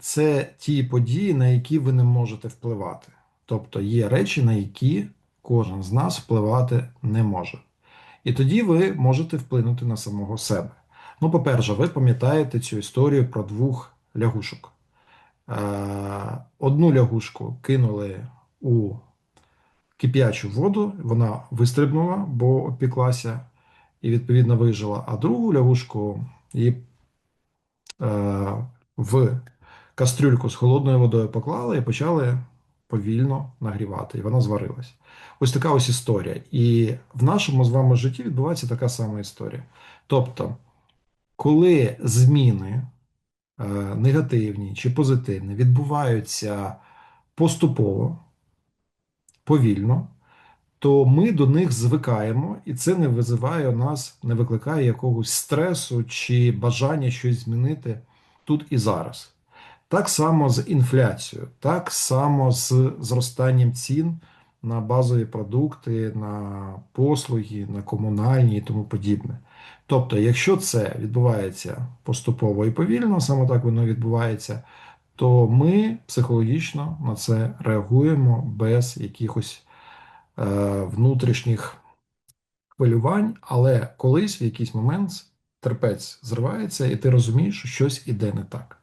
це ті події, на які ви не можете впливати. Тобто є речі, на які кожен з нас впливати не може. І тоді ви можете вплинути на самого себе. Ну, по-перше, ви пам'ятаєте цю історію про двох лягушок. Е, Одну лягушку кинули у кип'ячу воду, вона вистрибнула, бо опіклася і, відповідно, вижила, а другу лягушку її е, в кастрюльку з холодною водою поклали і почали повільно нагрівати, і вона зварилась. Ось така ось історія. І в нашому з вами житті відбувається така сама історія. Тобто, коли зміни е, негативні чи позитивні відбуваються поступово, повільно, то ми до них звикаємо, і це не визиває у нас, не викликає якогось стресу чи бажання щось змінити тут і зараз. Так само з інфляцією, так само з зростанням цін на базові продукти, на послуги, на комунальні і тому подібне. Тобто, якщо це відбувається поступово і повільно, саме так воно відбувається, то ми психологічно на це реагуємо без якихось е, внутрішніх хвилювань, але колись в якийсь момент терпець зривається, і ти розумієш, що щось іде не так.